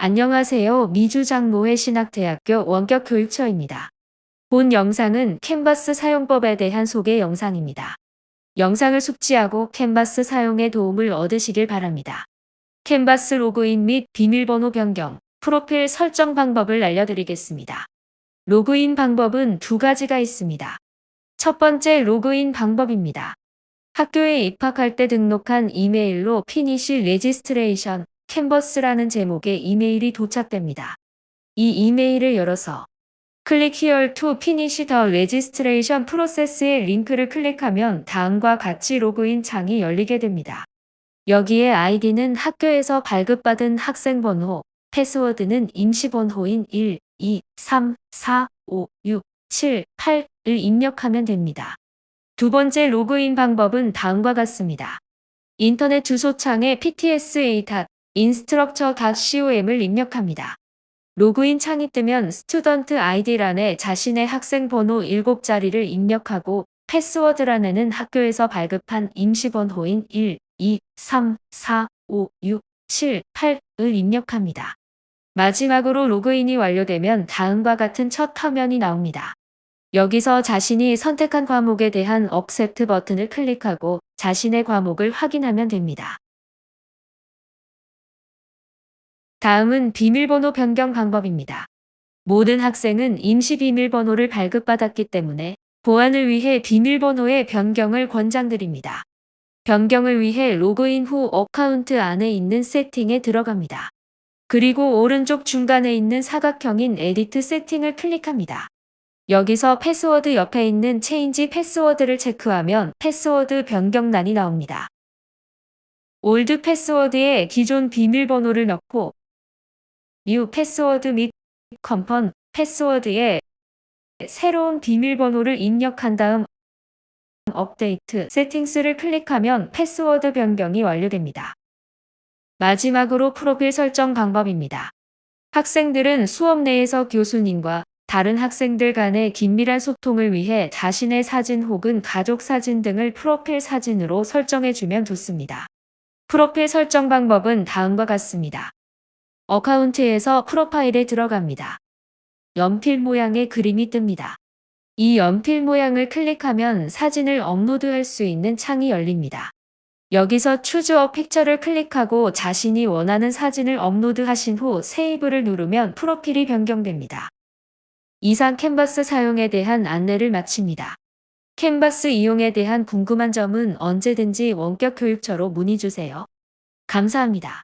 안녕하세요. 미주장로회 신학대학교 원격교육처입니다. 본 영상은 캔버스 사용법에 대한 소개 영상입니다. 영상을 숙지하고 캔버스 사용에 도움을 얻으시길 바랍니다. 캔버스 로그인 및 비밀번호 변경, 프로필 설정 방법을 알려드리겠습니다. 로그인 방법은 두 가지가 있습니다. 첫 번째 로그인 방법입니다. 학교에 입학할 때 등록한 이메일로 피니시 레지스트레이션 캔버스라는 제목의 이메일이 도착됩니다. 이 이메일을 열어서 클릭 here to finish the registration process의 링크를 클릭하면 다음과 같이 로그인 창이 열리게 됩니다. 여기에 아이디는 학교에서 발급받은 학생 번호, 패스워드는 임시 번호인 1, 2, 3, 4, 5, 6, 7, 8을 입력하면 됩니다. 두 번째 로그인 방법은 다음과 같습니다. 인터넷 주소창에 ptsa.instructor.com을 입력합니다. 로그인 창이 뜨면 스튜던트 아이디란에 자신의 학생 번호 7자리를 입력하고 패스워드란에는 학교에서 발급한 임시 번호인 1, 2, 3, 4, 5, 6, 7, 8을 입력합니다. 마지막으로 로그인이 완료되면 다음과 같은 첫 화면이 나옵니다. 여기서 자신이 선택한 과목에 대한 억셉트 버튼을 클릭하고 자신의 과목을 확인하면 됩니다. 다음은 비밀번호 변경 방법입니다. 모든 학생은 임시 비밀번호를 발급받았기 때문에 보안을 위해 비밀번호의 변경을 권장드립니다. 변경을 위해 로그인 후 어카운트 안에 있는 세팅에 들어갑니다. 그리고 오른쪽 중간에 있는 사각형인 에디트 세팅을 클릭합니다. 여기서 패스워드 옆에 있는 체인지 패스워드를 체크하면 패스워드 변경란이 나옵니다. 올드 패스워드에 기존 비밀번호를 넣고 뉴 패스워드 및 컨펀 패스워드에 새로운 비밀번호를 입력한 다음 업데이트 세팅스를 클릭하면 패스워드 변경이 완료됩니다. 마지막으로 프로필 설정 방법입니다. 학생들은 수업 내에서 교수님과 다른 학생들 간의 긴밀한 소통을 위해 자신의 사진 혹은 가족 사진 등을 프로필 사진으로 설정해주면 좋습니다. 프로필 설정 방법은 다음과 같습니다. 어카운트에서 프로파일에 들어갑니다. 연필 모양의 그림이 뜹니다. 이 연필 모양을 클릭하면 사진을 업로드할 수 있는 창이 열립니다. 여기서 Choose a Picture를 클릭하고 자신이 원하는 사진을 업로드하신 후 세이브를 누르면 프로필이 변경됩니다. 이상 캔버스 사용에 대한 안내를 마칩니다. 캔버스 이용에 대한 궁금한 점은 언제든지 원격 교육처로 문의 주세요. 감사합니다.